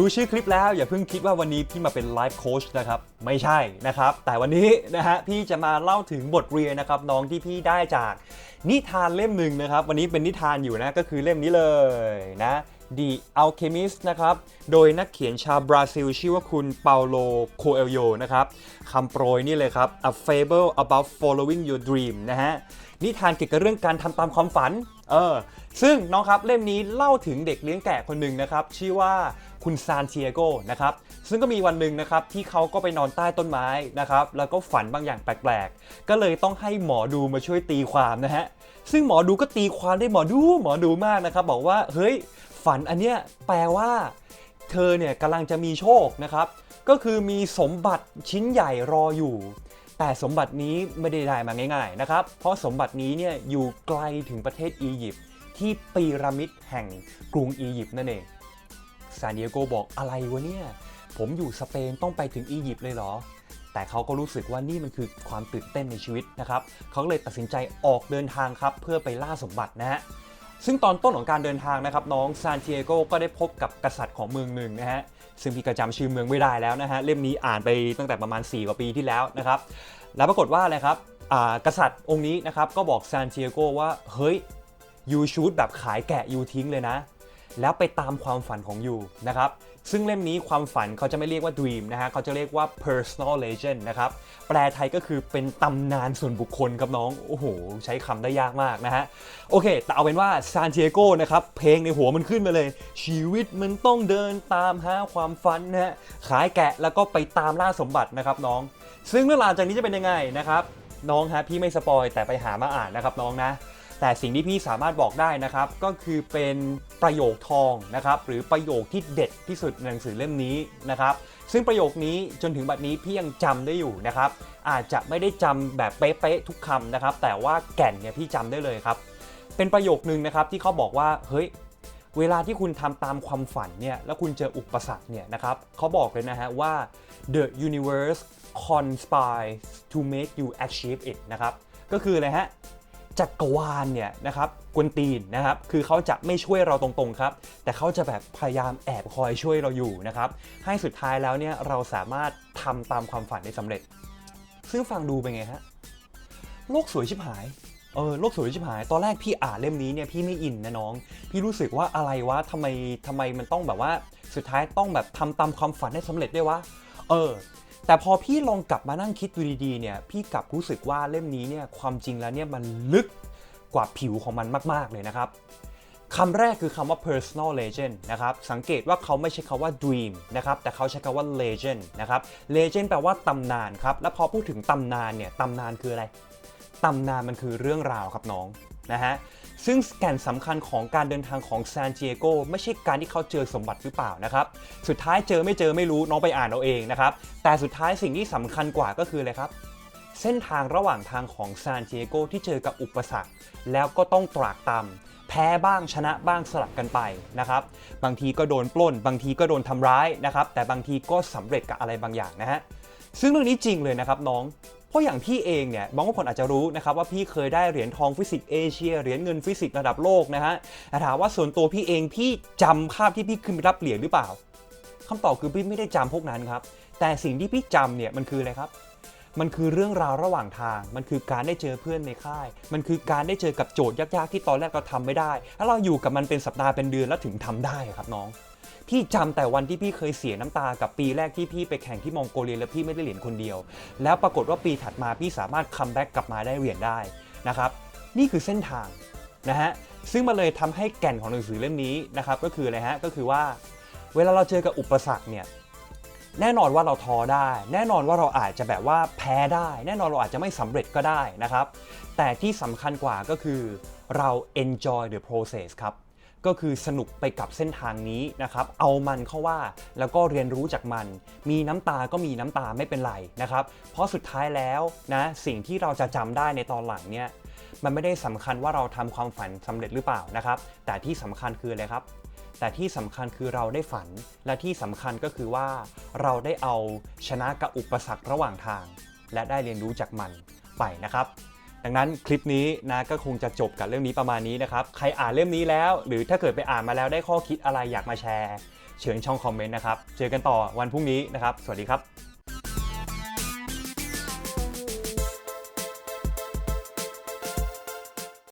ดูชื่อคลิปแล้วอย่าเพิ่งคิดว่าวันนี้พี่มาเป็นไลฟ์โค้ชนะครับไม่ใช่นะครับ แต่วันนี้นะฮะพี่จะมาเล่าถึงบทเรียนนะครับน้องที่พี่ได้จากนิทานเล่มหนึ่งนะครับ วันนี้เป็นนิทานอยู่นะก็คือเล่มนี้เลยนะ The Alchemist นะครับ โดยนักเขียนชาวบราซิล ชื่อว่าคุณเปาโลโคเอลโยนะครับคำโปรยนี่เลยครับ A Fable About Following Your Dream นะฮะ นิทานเกี่ยวกับเรื่องการทำตามความฝัน เออ ซึ่งน้องครับเล่มนี้เล่าถึงเด็กเลี้ยงแกะคนหนึ่งนะครับ ชื่อว่าคุณซานเทียโกนะครับ ซึ่งก็มีวันหนึ่งนะครับที่เขาก็ไปนอนใต้ต้นไม้นะครับ แล้วก็ฝันบางอย่างแปลกๆ ก็เลยต้องให้หมอดูมาช่วยตีความนะฮะ ซึ่งหมอดูก็ตีความได้หมอดูหมอดูมากนะครับ บอกว่าเฮ้ย ฝันอันเนี้ยแปลว่า เธอเนี่ยกำลังจะมีโชคนะครับ ก็คือมีสมบัติชิ้นใหญ่รออยู่ แต่สมบัตินี้ไม่ได้ได้มาง่ายๆนะครับ เพราะสมบัตินี้เนี่ยอยู่ไกลถึงประเทศอียิปต์ที่ปีระมิดแห่งกรุงอียิปต์นั่นเองซานดิเอโกบอกอะไรวะเนี่ย ผมอยู่สเปนต้องไปถึงอียิปต์เลยเหรอ แต่เขาก็รู้สึกว่านี่มันคือความตื่นเต้นในชีวิตนะครับ เขาเลยตัดสินใจออกเดินทางครับเพื่อไปล่าสมบัตินะฮะ ซึ่งตอนต้นของการเดินทางนะครับน้องซานติเอโกก็ได้พบกับกษัตริย์ของเมืองหนึ่งนะฮะซึ่งพี่กระจำชื่อเมืองไม่ได้แล้วนะฮะเล่มนี้อ่านไปตั้งแต่ประมาณ 4 กว่าปีที่แล้วนะครับแล้วปรากฏว่าอะไรครับอ่ากษัตริย์องค์นี้นะครับก็บอกซานติเอโกว่าเฮ้ยยูชูดแบบขายแกะยูทิ้งเลยนะ แล้วไปตามความฝันของยูนะครับซึ่งเล่มนี้ความฝันเขาจะไม่เรียกว่า dream นะฮะเขาจะเรียกว่า personal legend นะครับแปลไทยก็คือเป็นตำนานส่วนบุคคลครับน้อง โอ้โห ใช้คำได้ยากมากนะฮะ โอเค แต่เอาเป็นว่าซาน i ิเอโกนะครับ เพลงในหัวมันขึ้นมาเลย ชีวิตมันต้องเดินตามหาความฝันนะฮะ ขายแกะแล้วก็ไปตามล่าสมบัตินะครับน้อง ซึ่งเรื่องราวจากนี้จะเป็นยังไงนะครับ น้องฮะพี่ไม่สปอยแต่ไปหามาอ่านนะครับน้องนะ แต่สิ่งที่พี่สามารถบอกได้นะครับ ก็คือเป็นประโยคทองนะครับ หรือประโยคที่เด็ดที่สุดในหนังสือเล่มนี้นะครับ ซึ่งประโยคนี้จนถึงบัดนี้พี่ยังจำได้อยู่นะครับ อาจจะไม่ได้จำแบบเป๊ะๆทุกคำนะครับ แต่ว่าแก่นเนี่ยพี่จำได้เลยครับ เป็นประโยคนึงนะครับที่เขาบอกว่าเฮ้ยเวลาที่คุณทำตามความฝันเนี่ยแล้วคุณเจออุปสรรคเนี่ยนะครับเขาบอกเลยนะฮะว่า the universe conspires to make you achieve it นะครับ ก็คืออะไรฮะ จักรวาลเนี่ยนะครับกวนตีนนะครับคือเขาจะไม่ช่วยเราตรงๆครับ แต่เขาจะแบบพยายามแอบคอยช่วยเราอยู่นะครับให้สุดท้ายแล้วเนี่ยเราสามารถทำตามความฝันได้สำเร็จ ซึ่งฟังดูเป็นไงฮะโลกสวยชิบหายเออโลกสวยชิบหาย ตอนแรกพี่อ่านเล่มนี้เนี่ยพี่ไม่อินนะน้อง พี่รู้สึกว่าอะไรวะทำไมทำไมมันต้องแบบว่าสุดท้ายต้องแบบทำตามความฝันให้สำเร็จได้วะ เออ แต่พอพี่ลองกลับมานั่งคิดดูดีๆเนี่ยพี่กลับรู้สึกว่าเล่มนี้เนี่ยความจริงแล้วเนี่ยมันลึกกว่าผิวของมันมากๆเลยนะครับคำแรกคือคำว่า personal legend นะครับ สังเกตว่าเขาไม่ใช่คาว่า dream นะครับ แต่เขาใช้คำว่า legend นะครับ legend แปลว่าตำนานครับ แล้วพอพูดถึงตำนานเนี่ย ตำนานคืออะไร ตำนานมันคือเรื่องราวครับน้อง นะฮะซึ่งแก่นสำคัญของการเดินทางของซาน i ิเอโกไม่ใช่การที่เขาเจอสมบัติหรือเปล่านะครับ สุดท้ายเจอไม่เจอไม่รู้น้องไปอ่านเอาเองนะครับ แต่สุดท้ายสิ่งที่สำคัญกว่าก็คืออะไรครับ เส้นทางระหว่างทางของซาน i ิเอโกที่เจอกับอุปสรรค แล้วก็ต้องตรากตำแพ้บ้างชนะบ้างสลับกันไปนะครับ บางทีก็โดนปล้น บางทีก็โดนทำร้ายนะครับ แต่บางทีก็สำเร็จกับอะไรบางอย่างนะฮะซึ่งเรื่องนี้จริงเลยนะครับน้อง เพราะอย่างพี่เองเนี่ยบางคนอาจจะรู้นะครับว่าพี่เคยได้เหรียญทองฟิสิกส์เอเชียเหรียญเงินฟิสิกส์ระดับโลกนะฮะถามว่าส่วนตัวพี่เองพี่จำภาพที่พี่ขึ้นไปรับเหรียญหรือเปล่าคำตอบคือพี่ไม่ได้จำพวกนั้นครับ แต่สิ่งที่พี่จำเนี่ยมันคืออะไรครับมันคือเรื่องราวระหว่างทาง มันคือการได้เจอเพื่อนในค่าย มันคือการได้เจอกับโจทย์ยากๆที่ตอนแรกเราทำไม่ได้ แล้วเราอยู่กับมันเป็นสัปดาห์เป็นเดือนแล้วถึงทำได้ครับน้อง พี่จำแต่วันที่พี่เคยเสียน้ำตากับปีแรกที่พี่ไปแข่งที่มองโกเลียแล้วพี่ไม่ได้เหรียญคนเดียว แล้วปรากฏว่าปีถัดมาพี่สามารถคัมแบ็กกลับมาได้เหรียญได้นะครับนี่คือเส้นทางนะฮะซึ่งมันเลยทำให้แก่นของหนังสือเล่มนี้นะครับก็คืออะไรฮะก็คือว่า เวลาเราเจอกับอุปสรรคเนี่ยแน่นอนว่าเราท้อได้ แน่นอนว่าเราอาจจะแบบว่าแพ้ได้ แน่นอนเราอาจจะไม่สำเร็จก็ได้นะครับ แต่ที่สำคัญกว่าก็คือเรา enjoy the process ครับ ก็คือสนุกไปกับเส้นทางนี้นะครับ เอามันเข้าว่าแล้วก็เรียนรู้จากมัน มีน้ำตาก็มีน้ำตาไม่เป็นไรนะครับ เพราะสุดท้ายแล้วนะสิ่งที่เราจะจำได้ในตอนหลังเนี่ยมันไม่ได้สำคัญว่าเราทำความฝันสำเร็จหรือเปล่านะครับ แต่ที่สำคัญคืออะไรครับ แต่ที่สำคัญคือเราได้ฝัน และที่สำคัญก็คือว่า เราได้เอาชนะกับอุปสรรคระหว่างทาง และได้เรียนรู้จากมันไปนะครับ ดังนั้นคลิปนี้นะก็คงจะจบกับเรื่องนี้ประมาณนี้นะครับ ใครอ่านเล่มนี้แล้ว หรือถ้าเกิดไปอ่านมาแล้วได้ข้อคิดอะไรอยากมาแชร์ เชิญช่องคอมเมนต์นะครับ เจอกันต่อวันพรุ่งนี้นะครับ สวัสดีครับ